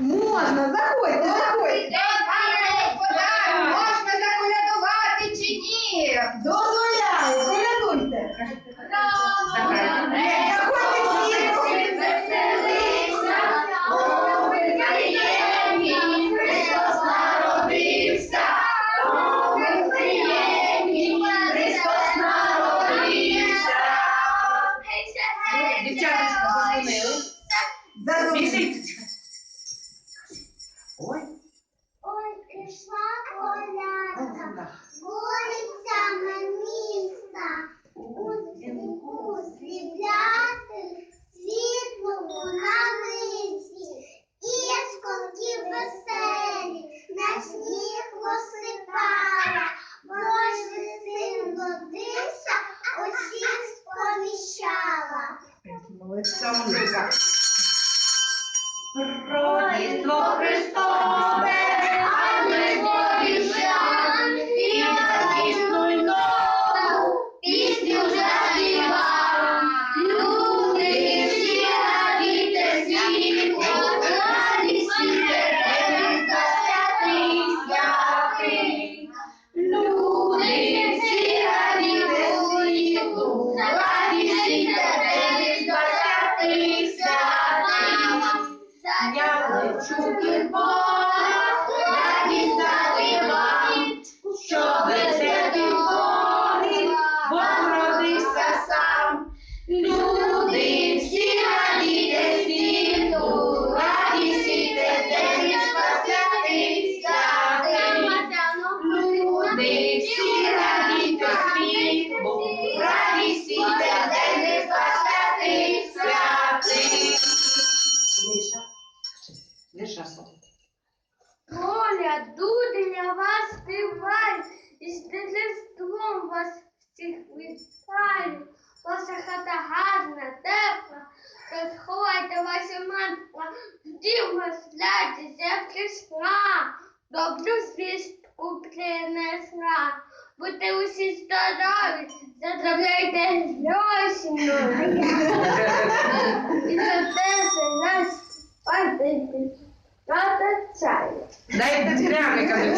Можна, заходьте, заходьте. Пане можна заколядувати чи ні? Дозволяю, Молодця музика. Рождество Христове, Під Бога, радість дати вам, що ви святі Боги, Бог сам. Люди всі радіте світу, радість святий. Люди Міша, слово. Коля, для вас співаю, і з дитинством вас всіх вітаю. Ваша хата гарна, тепла, розховайте ваші мантла, дім вас ляді, зявки сна, добру звістку принесла. Будьте усі здорові, заробляйте гроші. І за те, що нас пам'ятаєте, Tata Chaya. Dajte ci ramię, Kamil.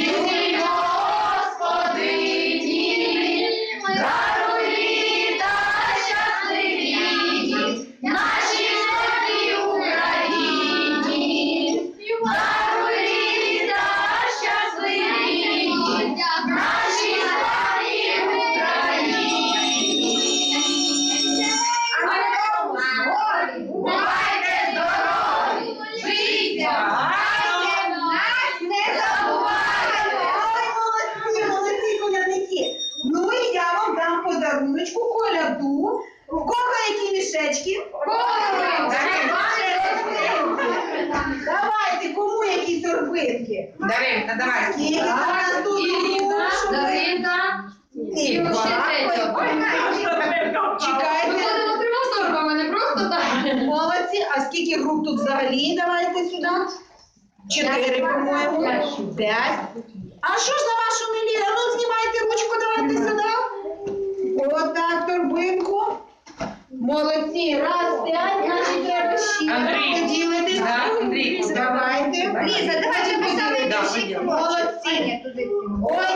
You мішечки? Давайте, кому які торбинки? Даринка, давай. Скільки зараз тут Ірина. Даринка. І І два. третя. Ми Чекайте. будемо трьома торбами, не просто так. Молодці. А скільки груп тут взагалі? Давайте сюди. Чотири, по-моєму. П'ять. А що ж за вашу мілі? А ну знімайте ручку, давайте сюди. Отак, торбинку. Молодці. Раз, п'ять, значить треба. Андрій. Поділитись. Да, Андрійку, Давайте. Ліза, давайте поставити поділимо. Молодці. Ой,